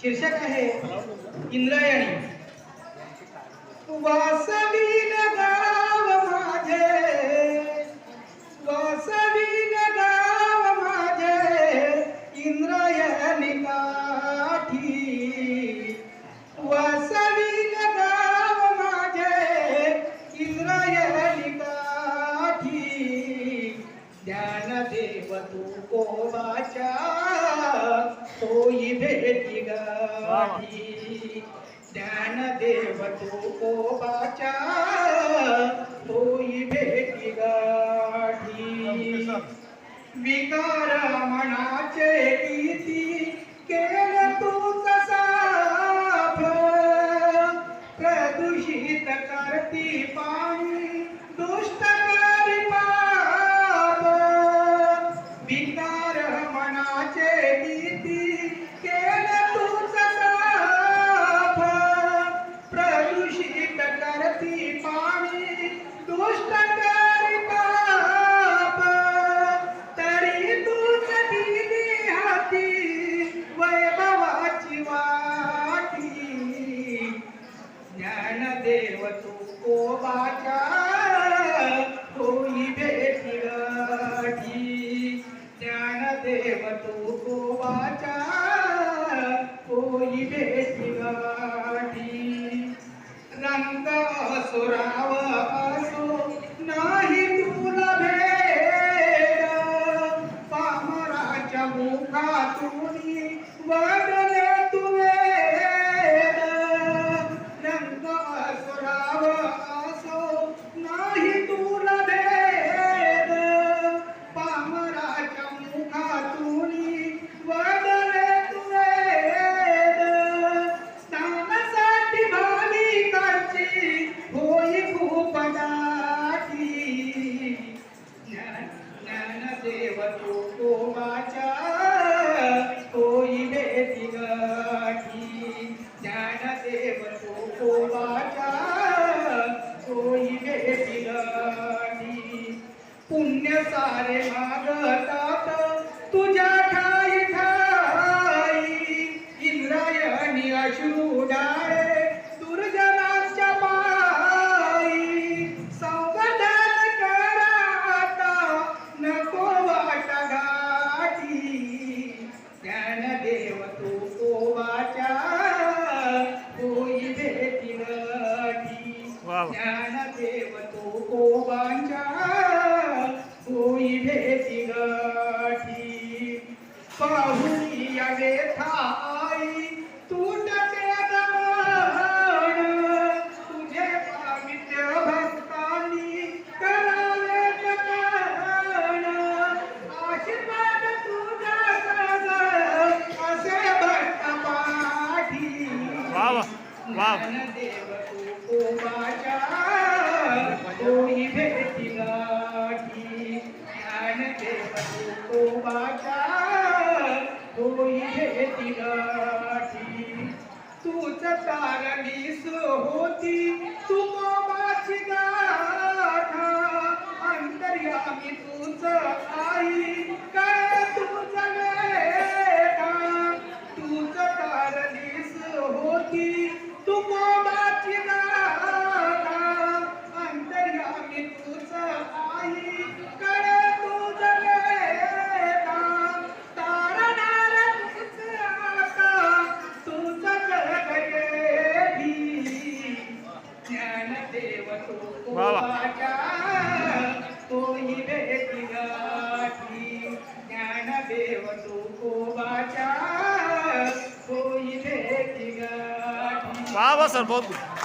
शीर्षक आहे इंद्रायणी. वासवीन गाव माझे वासवीन गाव माझे इंद्रायणी काठी वासवीन गाव माझे इंद्रायणी काठी ज्ञान देव तू कोबाच्या तोई भेटी ज्ञान देव तू कोबाच्या तोई भेटी गाठी. विकार मनाचे गीती केलं तूच साफ. प्रदूषित करती पाणी दुष्ट करी पाप. विकार मनाचे गीती केलं दुष्ट देव तू कोमाच्या होई भेटी गाठी. ज्ञानदेव तू कोमाच्या होई भेटी गाठी. पुण्य सारे मा तू कोवाच्या होई भेटी गाठी. पाहुणी या आई तुटते गमन तुझे पावित्र्य भक्तांनी करावे जतन आशीर्वाद तुझा सगळ असे भक्त पाठी. वा वा वा. ज्ञानदेव तू कोबाच्या होई भेटी गाठी ज्ञानदेव तू कोबाच्या होई भेटी तूच होती तू कोबाची गाथा. अंतर्यामी तूच आई वा वा सर बहुत